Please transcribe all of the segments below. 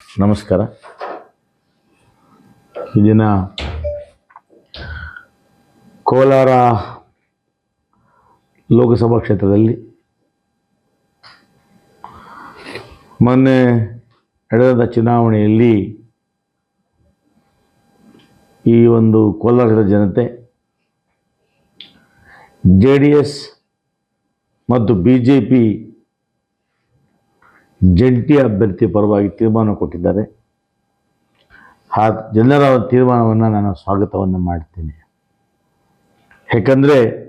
ನಮಸ್ಕಾರ. ಈ ದಿನ ಕೋಲಾರ ಲೋಕಸಭಾ ಕ್ಷೇತ್ರದಲ್ಲಿ ಮೊನ್ನೆ ನಡೆದ ಚುನಾವಣೆಯಲ್ಲಿ ಈ ಒಂದು ಕೋಲಾರದ ಜನತೆ ಜೆ ಮತ್ತು ಬಿ ಜೆ ಪಿ ಜಂಟಿ ಅಭ್ಯರ್ಥಿ ಪರವಾಗಿ ತೀರ್ಮಾನ ಕೊಟ್ಟಿದ್ದಾರೆ. ಆ ಜನರ ತೀರ್ಮಾನವನ್ನು ನಾನು ಸ್ವಾಗತವನ್ನು ಮಾಡ್ತೇನೆ. ಯಾಕಂದರೆ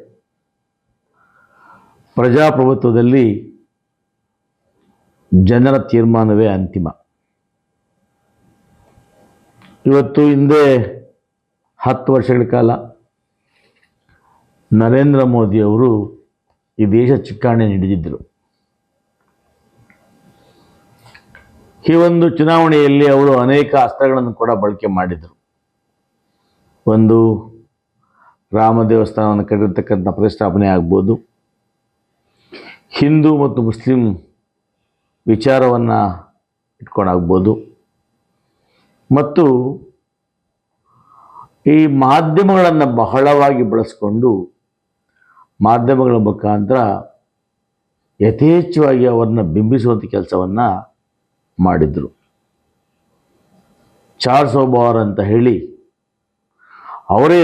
ಪ್ರಜಾಪ್ರಭುತ್ವದಲ್ಲಿ ಜನರ ತೀರ್ಮಾನವೇ ಅಂತಿಮ. ಇವತ್ತು ಹಿಂದೆ ಹತ್ತು ವರ್ಷಗಳ ಕಾಲ ನರೇಂದ್ರ ಮೋದಿಯವರು ಈ ದೇಶ ಚಿಕ್ಕಾಣೆ ಹಿಡಿದಿದ್ದರು ಈ ಒಂದು ಚುನಾವಣೆಯಲ್ಲಿ ಅವರು ಅನೇಕ ಅಸ್ತ್ರಗಳನ್ನು ಕೂಡ ಬಳಕೆ ಮಾಡಿದರು ಒಂದು ರಾಮ ದೇವಸ್ಥಾನವನ್ನು ಕಟ್ಟಿರ್ತಕ್ಕಂಥ ಪ್ರತಿಷ್ಠಾಪನೆ ಆಗ್ಬೋದು. ಹಿಂದೂ ಮತ್ತು ಮುಸ್ಲಿಂ ವಿಚಾರವನ್ನು ಇಟ್ಕೊಂಡಾಗ್ಬೋದು. ಮತ್ತು ಈ ಮಾಧ್ಯಮಗಳನ್ನು ಬಹಳವಾಗಿ ಬಳಸ್ಕೊಂಡು ಮಾಧ್ಯಮಗಳ ಮುಖಾಂತರ ಯಥೇಚ್ಛವಾಗಿ ಅವರನ್ನು ಬಿಂಬಿಸುವಂಥ ಕೆಲಸವನ್ನು ಮಾಡಿದರು. ಚಾರ್ ಸೋಬಾರ್ ಅಂತ ಹೇಳಿ ಅವರೇ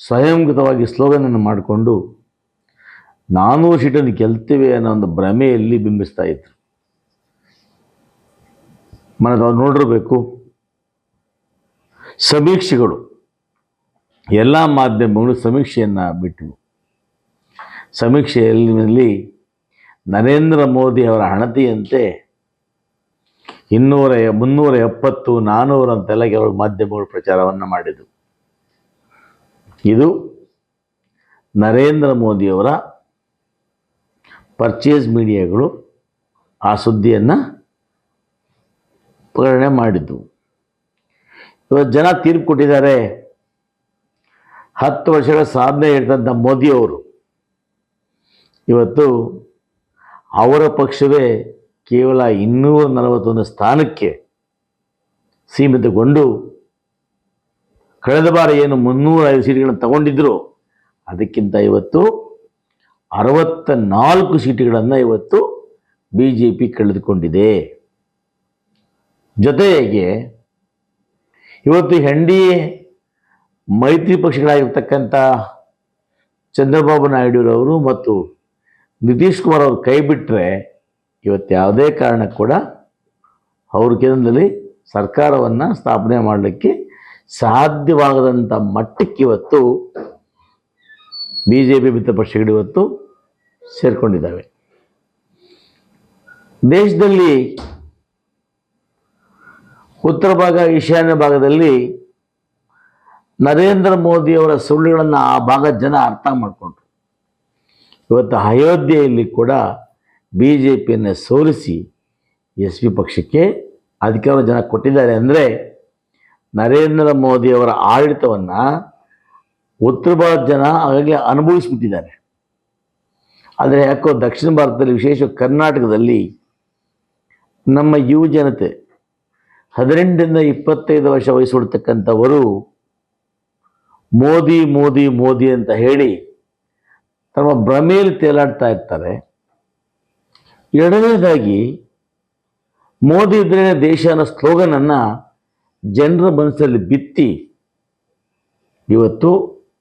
ಸ್ವಯಂಕೃತವಾಗಿ ಸ್ಲೋಗನನ್ನು ಮಾಡಿಕೊಂಡು ನಾನೂರು ಸೀಟನ್ನು ಗೆಲ್ತೇವೆ ಅನ್ನೋ ಒಂದು ಭ್ರಮೆಯಲ್ಲಿ ಬಿಂಬಿಸ್ತಾ ಇದ್ರು. ಮನೆ ನಾವು ನೋಡಿರಬೇಕು, ಸಮೀಕ್ಷೆಗಳು, ಎಲ್ಲ ಮಾಧ್ಯಮಗಳು ಸಮೀಕ್ಷೆಯನ್ನು ಬಿಟ್ಟವು ಸಮೀಕ್ಷೆಯಲ್ಲಿ ನರೇಂದ್ರ ಮೋದಿ ಅವರ ಹಣತೆಯಂತೆ ಇನ್ನೂರ ಮುನ್ನೂರ ಎಪ್ಪತ್ತು ನಾನ್ನೂರು ಅಂತೆಲ್ಲ ಕೆಲವು ಮಾಧ್ಯಮಗಳು ಪ್ರಚಾರವನ್ನು ಮಾಡಿದವು ಇದು ನರೇಂದ್ರ ಮೋದಿಯವರ ಪರ್ಚೇಸ್ ಮೀಡಿಯಾಗಳು ಆ ಸುದ್ದಿಯನ್ನು ಪ್ರೇರಣೆ ಮಾಡಿದ್ದವು ಇವತ್ತು ಜನ ತೀರ್ಪು ಕೊಟ್ಟಿದ್ದಾರೆ. ಹತ್ತು ವರ್ಷಗಳ ಸಾಧನೆ ಇರ್ತಂಥ ಮೋದಿಯವರು. ಇವತ್ತು ಅವರ ಪಕ್ಷವೇ ಕೇವಲ ಇನ್ನೂರ ನಲವತ್ತೊಂದು ಸ್ಥಾನಕ್ಕೆ ಸೀಮಿತಗೊಂಡು ಕಳೆದ ಬಾರಿ ಏನು ಮುನ್ನೂರ ಐದು ಸೀಟ್ಗಳನ್ನು ತಗೊಂಡಿದ್ರು, ಅದಕ್ಕಿಂತ ಇವತ್ತು ಅರವತ್ತ ನಾಲ್ಕು ಸೀಟುಗಳನ್ನು ಇವತ್ತು ಬಿ ಜೆ ಪಿ ಕಳೆದುಕೊಂಡಿದೆ. ಜೊತೆಗೆ ಇವತ್ತು ಎನ್ ಡಿ ಎ ಮೈತ್ರಿ ಪಕ್ಷಗಳಾಗಿರ್ತಕ್ಕಂಥ ಚಂದ್ರಬಾಬು ನಾಯ್ಡುರವರು ಮತ್ತು ನಿತೀಶ್ ಕುಮಾರ್ ಅವರು ಕೈ ಬಿಟ್ಟರೆ ಇವತ್ತು ಯಾವುದೇ ಕಾರಣ ಕೂಡ ಅವ್ರ ಕೇಂದ್ರದಲ್ಲಿ ಸರ್ಕಾರವನ್ನು ಸ್ಥಾಪನೆ ಮಾಡಲಿಕ್ಕೆ ಸಾಧ್ಯವಾಗದಂಥ ಮಟ್ಟಕ್ಕೆ ಇವತ್ತು ಬಿ ಜೆ ಪಿ ಮಿತ್ರ ಪಕ್ಷಗಳು ಇವತ್ತು ಸೇರಿಕೊಂಡಿದ್ದಾವೆ. ದೇಶದಲ್ಲಿ ಉತ್ತರ ಭಾಗ, ಈಶಾನ್ಯ ಭಾಗದಲ್ಲಿ ನರೇಂದ್ರ ಮೋದಿಯವರ ಸುಳ್ಳುಗಳನ್ನು ಆ ಭಾಗದ ಜನ ಅರ್ಥ ಮಾಡಿಕೊಂಡ್ರು. ಇವತ್ತು ಅಯೋಧ್ಯೆಯಲ್ಲಿ ಕೂಡ ಬಿ ಜೆ ಪಿಯನ್ನು ಸೋಲಿಸಿ ಎಸ್ ಪಿ ಪಕ್ಷಕ್ಕೆ ಅಧಿಕಾರ ಜನ ಕೊಟ್ಟಿದ್ದಾರೆ ಅಂದರೆ ನರೇಂದ್ರ ಮೋದಿಯವರ ಆಡಳಿತವನ್ನು ಉತ್ತರ ಭಾರತ ಜನ ಆಗಲೇ ಅನುಭವಿಸ್ಬಿಟ್ಟಿದ್ದಾರೆ. ಆದರೆ ಯಾಕೋ ದಕ್ಷಿಣ ಭಾರತದಲ್ಲಿ ವಿಶೇಷ ಕರ್ನಾಟಕದಲ್ಲಿ ನಮ್ಮ ಯುವ ಜನತೆ ಹದಿನೆಂಟರಿಂದ ಇಪ್ಪತ್ತೈದು ವರ್ಷ ವಯಸ್ಸುಡ್ತಕ್ಕಂಥವರು ಮೋದಿ ಮೋದಿ ಮೋದಿ ಅಂತ ಹೇಳಿ ತಮ್ಮ ಭ್ರಮೆಯಲ್ಲಿ ತೇಲಾಡ್ತಾ ಇರ್ತಾರೆ. ಎರಡನೇದಾಗಿ, ಮೋದಿ ಇದ್ರೆ ದೇಶ ಅನ್ನೋ ಸ್ಲೋಗನನ್ನು ಜನರ ಮನಸ್ಸಲ್ಲಿ ಬಿತ್ತಿ, ಇವತ್ತು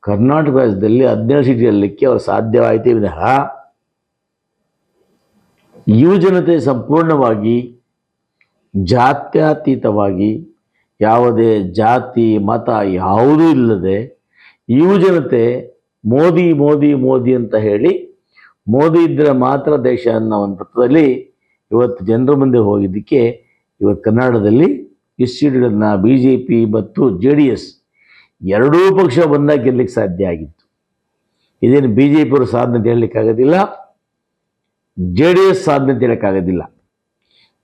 ಕರ್ನಾಟಕ ರಾಜ್ಯದಲ್ಲಿ ಹದಿನೇಳು ಸೀಟ್ ಅವ್ರು ಸಾಧ್ಯವಾಯಿತೇ ವಿನಃ, ಯುವಜನತೆ ಸಂಪೂರ್ಣವಾಗಿ ಜಾತ್ಯತೀತವಾಗಿ ಯಾವುದೇ ಜಾತಿ, ಮತ ಯಾವುದೂ ಇಲ್ಲದೆ ಯುವಜನತೆ ಮೋದಿ ಮೋದಿ ಮೋದಿ ಅಂತ ಹೇಳಿ ಮೋದಿ ಇದ್ದರೆ ಮಾತ್ರ ದೇಶ ಅನ್ನೋ ಒಂದು ತತ್ವದಲ್ಲಿ ಇವತ್ತು ಜನರ ಮುಂದೆ ಹೋಗಿದ್ದಕ್ಕೆ ಇವತ್ತು ಕನ್ನಡದಲ್ಲಿ ಇಸ್ಟೀಟ್ಗಳನ್ನು ಬಿ ಜೆ ಪಿ ಮತ್ತು ಜೆ ಡಿ ಎಸ್ ಎರಡೂ ಪಕ್ಷ ಬಂದಾಗ ಗೆಲ್ಲಕ್ಕೆ ಸಾಧ್ಯ ಆಗಿತ್ತು. ಇದೇನು ಬಿ ಜೆ ಪಿಯವರು ಸಾಧನೆ ಅಂತ ಹೇಳಲಿಕ್ಕಾಗೋದಿಲ್ಲ ಜೆ ಡಿ ಎಸ್ ಸಾಧನೆ ಅಂತ ಹೇಳೋಕ್ಕಾಗೋದಿಲ್ಲ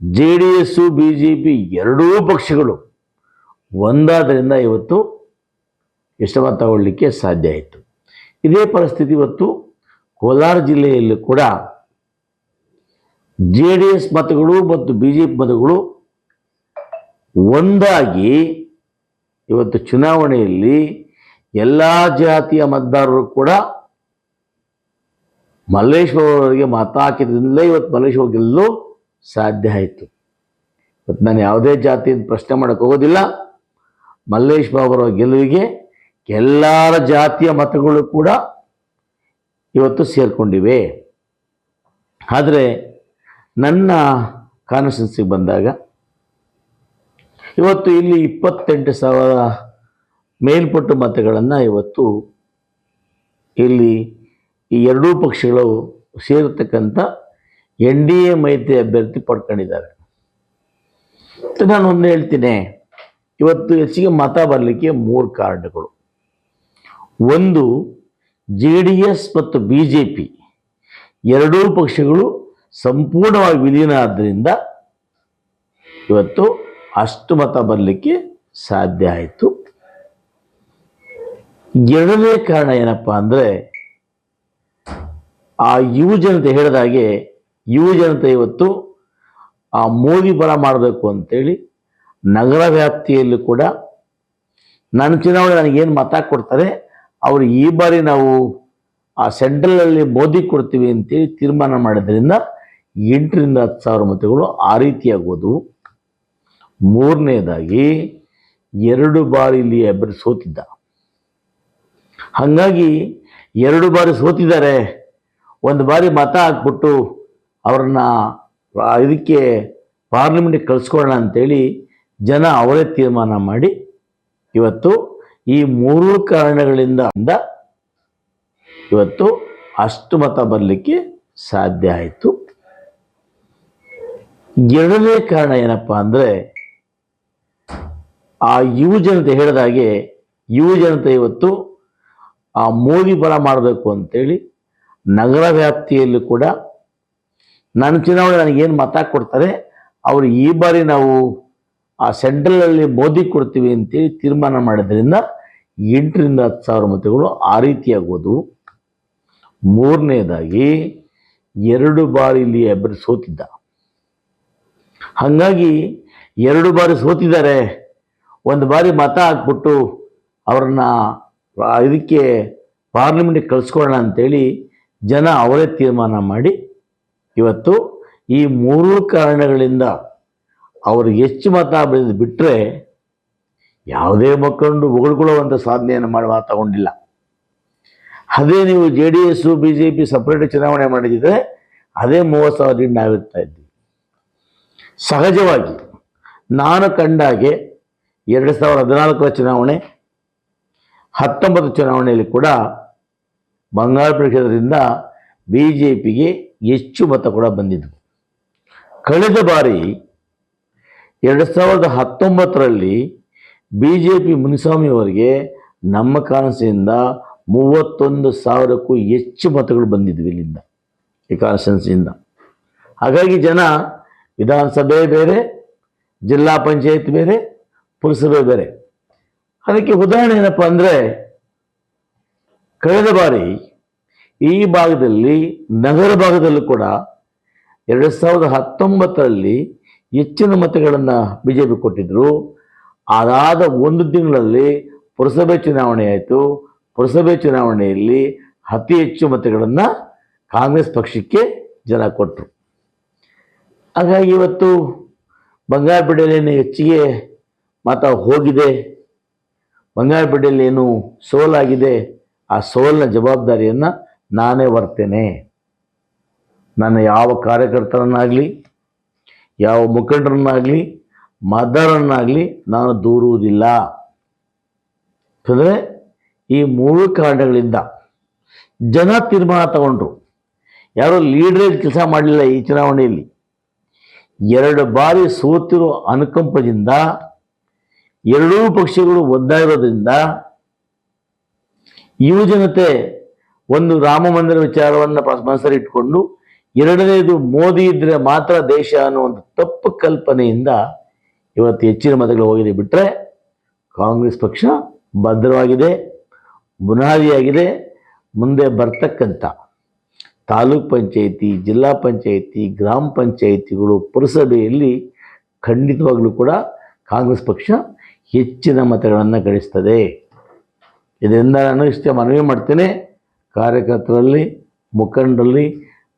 J D S B J P ಎರಡೂ ಪಕ್ಷಗಳು ಒಂದಾದ್ದರಿಂದ ಇವತ್ತು ಇಷ್ಟವನ್ನು ತಗೊಳ್ಳಿಕ್ಕೆ ಸಾಧ್ಯ ಆಯಿತು. ಇದೇ ಪರಿಸ್ಥಿತಿ ಇವತ್ತು ಕೋಲಾರ ಜಿಲ್ಲೆಯಲ್ಲೂ ಕೂಡ ಜೆ ಡಿ ಎಸ್ ಮತಗಳು ಮತ್ತು ಬಿ ಜೆ ಪಿ ಮತಗಳು ಒಂದಾಗಿ ಇವತ್ತು ಚುನಾವಣೆಯಲ್ಲಿ ಎಲ್ಲ ಜಾತಿಯ ಮತದಾರರು ಕೂಡ ಮಲ್ಲೇಶ್ವರ ಅವರಿಗೆ ಮತ ಹಾಕಿದ್ರಿಂದಲೇ ಇವತ್ತು ಮಲ್ಲೇಶ್ವರ ಗೆಲ್ಲಲು ಸಾಧ್ಯ ಆಯಿತು. ಇವತ್ತು ನಾನು ಯಾವುದೇ ಜಾತಿಯಿಂದ ಪ್ರಶ್ನೆ ಮಾಡೋಕ್ಕೆ ಹೋಗೋದಿಲ್ಲ. ಮಲ್ಲೇಶ್ ಬಾಬು ಅವರ ಗೆಲುವಿಗೆ ಎಲ್ಲರ ಜಾತಿಯ ಮತಗಳು ಕೂಡ ಇವತ್ತು ಸೇರಿಕೊಂಡಿವೆ. ಆದರೆ ನನ್ನ ಕಾನ್ಸ್ಟಿಟ್ಯೂನ್ಸಿಗೆ ಬಂದಾಗ ಇವತ್ತು ಇಲ್ಲಿ ಇಪ್ಪತ್ತೆಂಟು ಸಾವಿರ ಮೇಲ್ಪಟ್ಟು ಮತಗಳನ್ನು ಇವತ್ತು ಇಲ್ಲಿ ಈ ಎರಡೂ ಪಕ್ಷಗಳು ಸೇರತಕ್ಕಂಥ ಎನ್ ಡಿ ಎ ಮೈತ್ರಿ ಅಭ್ಯರ್ಥಿ ಪಡ್ಕೊಂಡಿದ್ದಾರೆ. ನಾನು ಒಂದು ಹೇಳ್ತೀನಿ, ಇವತ್ತು ಹೆಚ್ಚಿಗೆ ಮತ ಬರಲಿಕ್ಕೆ ಮೂರು ಕಾರಣಗಳು. ಒಂದು ಜೆ ಡಿ ಎಸ್ ಮತ್ತು ಬಿ ಜೆ ಪಿ ಎರಡೂ ಪಕ್ಷಗಳು ಸಂಪೂರ್ಣವಾಗಿ ವಿಲೀನ ಆದ್ದರಿಂದ ಇವತ್ತು ಅಷ್ಟು ಮತ ಬರಲಿಕ್ಕೆ ಸಾಧ್ಯ ಆಯಿತು. ಎರಡನೇ ಕಾರಣ ಏನಪ್ಪ ಅಂದರೆ ಆ ಯುವ ಜನತೆ ಹೇಳಿದಾಗೆ ಯುವ ಜನತೆ ಇವತ್ತು ಆ ಮೋದಿ ಬರ ಮಾಡಬೇಕು ಅಂತೇಳಿ ನಗರ ವ್ಯಾಪ್ತಿಯಲ್ಲೂ ಕೂಡ ನನ್ನ ಚುನಾವಣೆ ನನಗೇನು ಮತ ಕೊಡ್ತಾರೆ ಅವರು ಈ ಬಾರಿ ನಾವು ಆ ಸೆಂಟ್ರಲಲ್ಲಿ ಮೋದಿ ಕೊಡ್ತೀವಿ ಅಂತೇಳಿ ತೀರ್ಮಾನ ಮಾಡೋದ್ರಿಂದ ಎಂಟರಿಂದ ಹತ್ತು ಸಾವಿರ ಮತಗಳು ಆ ರೀತಿಯಾಗೋದು ಮೂರನೇದಾಗಿ ಎರಡು ಬಾರಿ ಇಲ್ಲಿ ಅಭ್ಯರ್ಥಿ ಸೋತಿದ್ದ. ಹಾಗಾಗಿ ಎರಡು ಬಾರಿ ಸೋತಿದ್ದಾರೆ. ಒಂದು ಬಾರಿ ಮತ ಹಾಕ್ಬಿಟ್ಟು ಅವ್ರನ್ನ ಇದಕ್ಕೆ ಪಾರ್ಲಿಮೆಂಟ್ಗೆ ಕಳಿಸ್ಕೊಳ್ಳೋಣ ಅಂತೇಳಿ ಜನ ಅವರೇ ತೀರ್ಮಾನ ಮಾಡಿ ಇವತ್ತು ಈ ಮೂರು ಕಾರಣಗಳಿಂದ ಇವತ್ತು ಅಷ್ಟು ಮತ ಬರಲಿಕ್ಕೆ ಸಾಧ್ಯ ಆಯಿತು. ಎರಡನೇ ಕಾರಣ ಏನಪ್ಪ ಅಂದರೆ ಆ ಯುವ ಜನತೆ ಹೇಳಿದಾಗೆ ಯುವ ಜನತೆ ಇವತ್ತು ಆ ಮೋದಿ ಬಲ ಮಾಡಬೇಕು ಅಂತೇಳಿ ನಗರ ವ್ಯಾಪ್ತಿಯಲ್ಲೂ ಕೂಡ ನನ್ನ ಚುನಾವಣೆ ನನಗೇನು ಮತ ಕೊಡ್ತಾರೆ, ಅವರು ಈ ಬಾರಿ ನಾವು ಆ ಸೆಂಟ್ರಲಲ್ಲಿ ಮೋದಿ ಕೊಡ್ತೀವಿ ಅಂತೇಳಿ ತೀರ್ಮಾನ ಮಾಡೋದ್ರಿಂದ ಎಂಟರಿಂದ ಹತ್ತು ಸಾವಿರ ಮತಗಳು ಆ ರೀತಿಯಾಗೋದು. ಮೂರನೇದಾಗಿ ಎರಡು ಬಾರಿ ಇಲ್ಲಿ ಅಭ್ಯರ್ಥಿ ಸೋತಿದ್ದ. ಹಾಗಾಗಿ ಎರಡು ಬಾರಿ ಸೋತಿದ್ದಾರೆ. ಒಂದು ಬಾರಿ ಮತ ಹಾಕ್ಬಿಟ್ಟು ಅವ್ರನ್ನ ಇದಕ್ಕೆ ಪಾರ್ಲಿಮೆಂಟಿಗೆ ಕಳಿಸ್ಕೊಳ್ಳೋಣ ಅಂತೇಳಿ ಜನ ಅವರೇ ತೀರ್ಮಾನ ಮಾಡಿ ಇವತ್ತು ಈ ಮೂರು ಕಾರಣಗಳಿಂದ ಅವರು ಹೆಚ್ಚು ಮತ ಬೆಳೆದು ಬಿಟ್ಟರೆ ಯಾವುದೇ ಮಕ್ಕಳು ಹೊಗಳ್ಕೊಳ್ಳುವಂಥ ಸಾಧನೆಯನ್ನು ಮಾಡಿ ತಗೊಂಡಿಲ್ಲ. ಅದೇ ನೀವು J D S B J P separate ಚುನಾವಣೆ ಮಾಡಿದ್ರೆ ಅದೇ ಮೂವತ್ತು ಸಾವಿರ ಲೀಡ್ ನಾವಿರ್ತಾ ಇದ್ವಿ ಸಹಜವಾಗಿ ನಾನು ಕಂಡಾಗೆ ಎರಡು ಸಾವಿರದ ಹದಿನಾಲ್ಕರ ಚುನಾವಣೆ, ಹತ್ತೊಂಬತ್ತು ಚುನಾವಣೆಯಲ್ಲಿ ಕೂಡ ಬಂಗಾಳ ಕ್ಷೇತ್ರದಿಂದ ಬಿ ಜೆ ಪಿಗೆ ಹೆಚ್ಚು ಮತ ಕೂಡ ಬಂದಿದ್ದವು ಕಳೆದ ಬಾರಿ ಎರಡು ಸಾವಿರದ ಹತ್ತೊಂಬತ್ತರಲ್ಲಿ ಬಿ ಜೆ ಪಿ ಮುನಿಸ್ವಾಮಿ ಅವರಿಗೆ ನಮ್ಮ ಕಾನ್ಸ್ಟಿಯಿಂದ ಮೂವತ್ತೊಂದು ಸಾವಿರಕ್ಕೂ ಹೆಚ್ಚು ಮತಗಳು ಬಂದಿದ್ವಿ ಇಲ್ಲಿಂದ, ಈ ಕಾನ್ಸ್ಟಿಟ್ಯೂನ್ಸಿಯಿಂದ ಹಾಗಾಗಿ ಜನ ವಿಧಾನಸಭೆ ಬೇರೆ, ಜಿಲ್ಲಾ ಪಂಚಾಯತ್ ಬೇರೆ, ಪುರಸಭೆ ಬೇರೆ. ಅದಕ್ಕೆ ಉದಾಹರಣೆ ಏನಪ್ಪ ಅಂದರೆ, ಕಳೆದ ಬಾರಿ ಈ ಭಾಗದಲ್ಲಿ, ನಗರ ಭಾಗದಲ್ಲೂ ಕೂಡ ಎರಡು ಸಾವಿರದ ಹತ್ತೊಂಬತ್ತರಲ್ಲಿ ಹೆಚ್ಚಿನ ಮತಗಳನ್ನು ಬಿ ಜೆ ಪಿ ಕೊಟ್ಟಿದ್ದರು ಅದಾದ ಒಂದು ತಿಂಗಳಲ್ಲಿ ಪುರಸಭೆ ಚುನಾವಣೆ ಆಯಿತು. ಪುರಸಭೆ ಚುನಾವಣೆಯಲ್ಲಿ ಅತಿ ಹೆಚ್ಚು ಮತಗಳನ್ನು ಕಾಂಗ್ರೆಸ್ ಪಕ್ಷಕ್ಕೆ ಜನ ಕೊಟ್ಟರು ಹಾಗಾಗಿ ಇವತ್ತು ಬಂಗಾರಪೇಟೆಯಲ್ಲಿ ಹೆಚ್ಚಿಗೆ ಮತ ಹೋಗಿದೆ? ಬಂಗಾರಪೇಟೆಯಲ್ಲಿ ಏನು ಸೋಲಾಗಿದೆ? ಆ ಸೋಲಿನ ಜವಾಬ್ದಾರಿಯನ್ನು ನಾನೇ ಬರ್ತೇನೆ ನನ್ನ ಯಾವ ಕಾರ್ಯಕರ್ತರನ್ನಾಗಲಿ ಯಾವ ಮುಖಂಡರನ್ನಾಗಲಿ, ಮದರನ್ನಾಗಲಿ ನಾನು ದೂರುವುದಿಲ್ಲ. ಅಂದರೆ ಈ ಮೂರು ಕಾರಣಗಳಿಂದ ಜನ ತೀರ್ಮಾನ ತಗೊಂಡ್ರು. ಯಾರೋ ಲೀಡ್ರೇಜ್ ಕೆಲಸ ಮಾಡಲಿಲ್ಲ ಈ ಚುನಾವಣೆಯಲ್ಲಿ. ಎರಡು ಬಾರಿ ಸೋತಿರೋ ಅನುಕಂಪದಿಂದ ಎರಡೂ ಪಕ್ಷಗಳು ಒದ್ದಾಗಿರೋದ್ರಿಂದ ಯುವ ಜನತೆ ಒಂದು ರಾಮ ಮಂದಿರ ವಿಚಾರವನ್ನು ಮನಸ್ಸಲ್ಲಿ ಇಟ್ಕೊಂಡು ಎರಡನೇದು ಮೋದಿ ಇದ್ರೆ ಮಾತ್ರ ದೇಶ ಅನ್ನೋ ಒಂದು ತಪ್ಪು ಕಲ್ಪನೆಯಿಂದ ಇವತ್ತು ಹೆಚ್ಚಿನ ಮತಗಳು ಹೋಗಿದೆ. ಬಿಟ್ಟರೆ ಕಾಂಗ್ರೆಸ್ ಪಕ್ಷ ಭದ್ರವಾಗಿದೆ, ಬುನಾದಿಯಾಗಿದೆ. ಮುಂದೆ ಬರ್ತಕ್ಕಂಥ ತಾಲೂಕ್ ಪಂಚಾಯಿತಿ, ಜಿಲ್ಲಾ ಪಂಚಾಯಿತಿ, ಗ್ರಾಮ ಪಂಚಾಯಿತಿಗಳು, ಪುರಸಭೆಯಲ್ಲಿ ಖಂಡಿತವಾಗಲೂ ಕೂಡ ಕಾಂಗ್ರೆಸ್ ಪಕ್ಷ ಹೆಚ್ಚಿನ ಮತಗಳನ್ನು ಗಳಿಸ್ತದೆ. ಇದರಿಂದ ನಾನು ಇಷ್ಟೇ ಮನವಿ ಮಾಡ್ತೇನೆ. ಕಾರ್ಯಕರ್ತರಲ್ಲಿ, ಮುಖಂಡರಲ್ಲಿ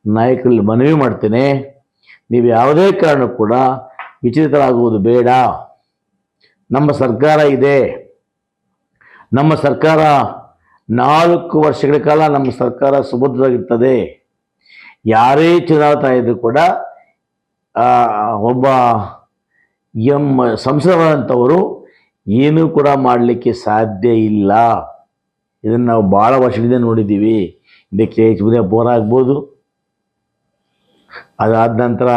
ನಾಯಕರಲ್ಲಿ ಮನವಿ ಮಾಡ್ತೇನೆ. ನೀವು ಯಾವುದೇ ಕಾರಣಕ್ಕೂ ಕೂಡ ವಿಚಲಿತರಾಗುವುದು ಬೇಡ. ನಮ್ಮ ಸರ್ಕಾರ ಇದೆ. ನಮ್ಮ ಸರ್ಕಾರ ನಾಲ್ಕು ವರ್ಷಗಳ ಕಾಲ ನಮ್ಮ ಸರ್ಕಾರ ಸುಭದ್ರವಾಗಿರ್ತದೆ ಯಾರೇ ಚುನಾವಣಾ ಇದ್ದರೂ ಕೂಡ ಒಬ್ಬ ಎಂ ಸಂಸದರಂಥವರು ಏನೂ ಕೂಡ ಮಾಡಲಿಕ್ಕೆ ಸಾಧ್ಯ ಇಲ್ಲ. ಇದನ್ನು ನಾವು ಭಾಳ ವರ್ಷದಿಂದ ನೋಡಿದ್ದೀವಿ. ಇದಕ್ಕೆ ಎಚ್ ಆಗ್ಬೋದು. ಅದಾದ ನಂತರ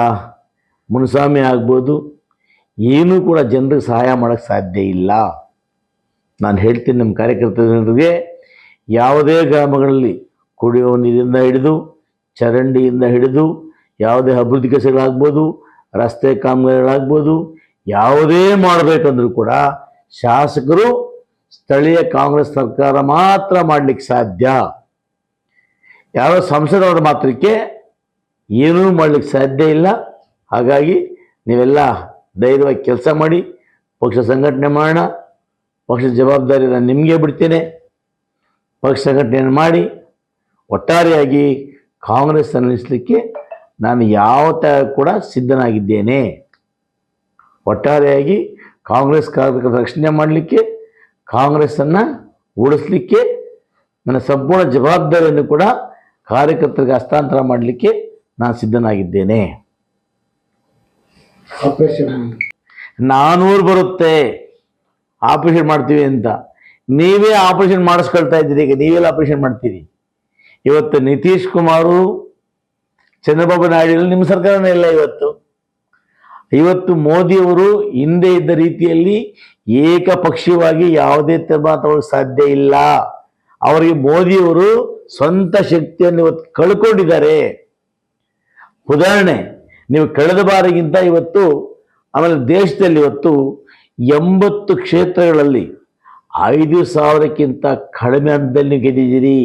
ಮುನ್ಸಾಮಿ ಆಗ್ಬೋದು, ಏನೂ ಕೂಡ ಜನರಿಗೆ ಸಹಾಯ ಮಾಡೋಕ್ಕೆ ಸಾಧ್ಯ ಇಲ್ಲ. ನಾನು ಹೇಳ್ತೀನಿ ನಮ್ಮ ಕಾರ್ಯಕರ್ತ ಜನರಿಗೆ, ಯಾವುದೇ ಗ್ರಾಮಗಳಲ್ಲಿ ಕುಡಿಯುವ ನೀರಿಂದ ಹಿಡಿದು, ಚರಂಡಿಯಿಂದ ಹಿಡಿದು, ಯಾವುದೇ ಅಭಿವೃದ್ಧಿ ಕೆಲಸಗಳಾಗ್ಬೋದು, ರಸ್ತೆ ಕಾಮಗಾರಿಗಳಾಗ್ಬೋದು, ಯಾವುದೇ ಮಾಡಬೇಕಂದ್ರೂ ಕೂಡ ಶಾಸಕರು ಸ್ಥಳೀಯ ಕಾಂಗ್ರೆಸ್ ಸರ್ಕಾರ ಮಾತ್ರ ಮಾಡಲಿಕ್ಕೆ ಸಾಧ್ಯ. ಯಾವ ಸಂಸದವರ ಮಾತ್ರಕ್ಕೆ ಏನೂ ಮಾಡಲಿಕ್ಕೆ ಸಾಧ್ಯ ಇಲ್ಲ. ಹಾಗಾಗಿ ನೀವೆಲ್ಲ ಧೈರ್ಯವಾಗಿ ಕೆಲಸ ಮಾಡಿ, ಪಕ್ಷ ಸಂಘಟನೆ ಮಾಡೋಣ. ಪಕ್ಷದ ಜವಾಬ್ದಾರಿ ನಾನು ನಿಮಗೆ ಬಿಡ್ತೇನೆ. ಪಕ್ಷ ಸಂಘಟನೆಯನ್ನು ಮಾಡಿ, ಒಟ್ಟಾರೆಯಾಗಿ ಕಾಂಗ್ರೆಸ್ ನಿಲ್ಲಿಸಲಿಕ್ಕೆ ನಾನು ಯಾವ ಥರ ಕೂಡ ಸಿದ್ಧನಾಗಿದ್ದೇನೆ. ಒಟ್ಟಾರೆಯಾಗಿ ಕಾಂಗ್ರೆಸ್ ಕಾರ್ಯಕರ್ತರ ರಕ್ಷಣೆ ಮಾಡಲಿಕ್ಕೆ, ಕಾಂಗ್ರೆಸ್ಸನ್ನು ಉಳಿಸ್ಲಿಕ್ಕೆ ನನ್ನ ಸಂಪೂರ್ಣ ಜವಾಬ್ದಾರಿಯನ್ನು ಕೂಡ ಕಾರ್ಯಕರ್ತರಿಗೆ ಹಸ್ತಾಂತರ ಮಾಡಲಿಕ್ಕೆ ನಾನು ಸಿದ್ಧನಾಗಿದ್ದೇನೆ. ನಾನೂರು ಬರುತ್ತೆ. ಆಪರೇಷನ್ ಮಾಡ್ತೀವಿ ಅಂತ. ನೀವೇ ಆಪರೇಷನ್ ಮಾಡಿಸ್ಕೊಳ್ತಾ ಇದ್ದೀರಿ ಈಗ. ನೀವೆಲ್ಲ ಆಪರೇಷನ್ ಮಾಡ್ತೀರಿ. ಇವತ್ತು ನಿತೀಶ್ ಕುಮಾರು ಚಂದ್ರಬಾಬು ನಾಯ್ಡು ನಿಮ್ಮ ಸರ್ಕಾರನೇ ಇಲ್ಲ ಇವತ್ತು. ಇವತ್ತು ಮೋದಿಯವರು ಹಿಂದೆ ಇದ್ದ ರೀತಿಯಲ್ಲಿ ಏಕಪಕ್ಷೀಯವಾಗಿ ಯಾವುದೇ ತೀರ್ಮಾನ ತಗೊಳ್ಳೋಕೆ ಸಾಧ್ಯ ಇಲ್ಲ. ಅವರಿಗೆ ಮೋದಿಯವರು ಸ್ವಂತ ಶಕ್ತಿಯನ್ನು ಇವತ್ತು ಕಳ್ಕೊಂಡಿದ್ದಾರೆ. ಉದಾಹರಣೆ, ನೀವು ಕಳೆದ ಬಾರಿಗಿಂತ ಇವತ್ತು, ಆಮೇಲೆ ದೇಶದಲ್ಲಿ ಇವತ್ತು ಎಂಬತ್ತು ಕ್ಷೇತ್ರಗಳಲ್ಲಿ ಐದು ಸಾವಿರಕ್ಕಿಂತ ಕಡಿಮೆ ಹಂತದಲ್ಲಿ ನೀವು ಗೆದ್ದಿದ್ದೀರಿ.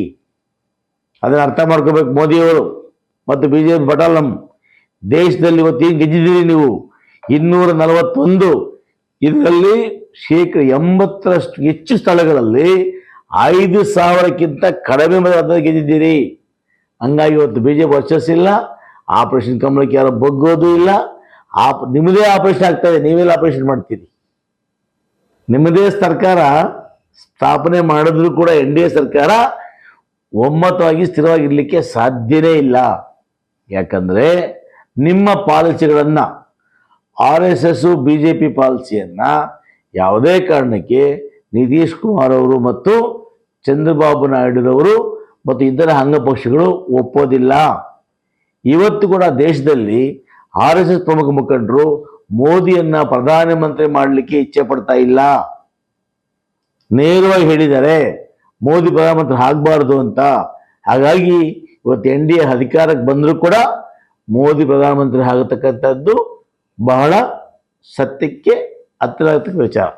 ಅದನ್ನು ಅರ್ಥ ಮಾಡ್ಕೋಬೇಕು ಮೋದಿಯವರು ಮತ್ತು ಬಿ ಜೆ ಪಿ ಪಟಾಲಂ ದೇಶದಲ್ಲಿ ಇವತ್ತು ಏನು ಗೆದ್ದಿದ್ದೀರಿ ನೀವು? ಇನ್ನೂರ ನಲವತ್ತೊಂದು ಇದರಲ್ಲಿ ಶೇಕಡ ಎಂಬತ್ತರಷ್ಟು, ಹೆಚ್ಚು ಸ್ಥಳಗಳಲ್ಲಿ ಐದು ಸಾವಿರಕ್ಕಿಂತ ಕಡಿಮೆ ಮತ ಗೆದ್ದಿದ್ದೀರಿ. ಹಂಗಾಗಿ ಇವತ್ತು ಬಿ ಜೆ ಪಿ ವರ್ಚಸ್ಸಿಲ್ಲ. ಆಪರೇಷನ್ ಕಮಲಕ್ಕೆ ಯಾರು ಬಗ್ಗೋದು ಇಲ್ಲ. ಆಪ್, ನಿಮ್ಮದೇ ಆಪರೇಷನ್ ಆಗ್ತದೆ, ನೀವೆಲ್ಲ ಆಪರೇಷನ್ ಮಾಡ್ತೀರಿ. ನಿಮ್ಮದೇ ಸರ್ಕಾರ ಸ್ಥಾಪನೆ ಮಾಡಿದ್ರು ಕೂಡ ಎನ್ ಡಿ ಎ ಸರ್ಕಾರ ಒಮ್ಮತವಾಗಿ ಸ್ಥಿರವಾಗಿರಲಿಕ್ಕೆ ಸಾಧ್ಯನೇ ಇಲ್ಲ. ಯಾಕಂದರೆ ನಿಮ್ಮ ಪಾಲಿಸಿಗಳನ್ನು R S S, B J P ಪಾಲಿಸಿಯನ್ನು ಯಾವುದೇ ಕಾರಣಕ್ಕೆ ನಿತೀಶ್ ಕುಮಾರ್ ಅವರು ಮತ್ತು ಚಂದ್ರಬಾಬು ನಾಯ್ಡುರವರು ಮತ್ತು ಇತರ ಅಂಗಪಕ್ಷಗಳು ಒಪ್ಪೋದಿಲ್ಲ. ಇವತ್ತು ಕೂಡ ದೇಶದಲ್ಲಿ ಆರ್ ಎಸ್ ಎಸ್ ಪ್ರಮುಖ ಮುಖಂಡರು ಮೋದಿಯನ್ನ ಪ್ರಧಾನಮಂತ್ರಿ ಮಾಡಲಿಕ್ಕೆ ಇಚ್ಛೆ ಪಡ್ತಾ ಇಲ್ಲ. ನೇರವಾಗಿ ಹೇಳಿದ್ದಾರೆ ಮೋದಿ ಪ್ರಧಾನಮಂತ್ರಿ ಆಗಬಾರ್ದು ಅಂತ. ಹಾಗಾಗಿ ಇವತ್ತು ಎನ್ ಡಿ ಎ ಅಧಿಕಾರಕ್ಕೆ ಬಂದರೂ ಕೂಡ ಮೋದಿ ಪ್ರಧಾನಮಂತ್ರಿ ಆಗತಕ್ಕಂಥದ್ದು ಬಹಳ ಸತ್ಯಕ್ಕೆ ಹತ್ತಿರ ವಿಚಾರ.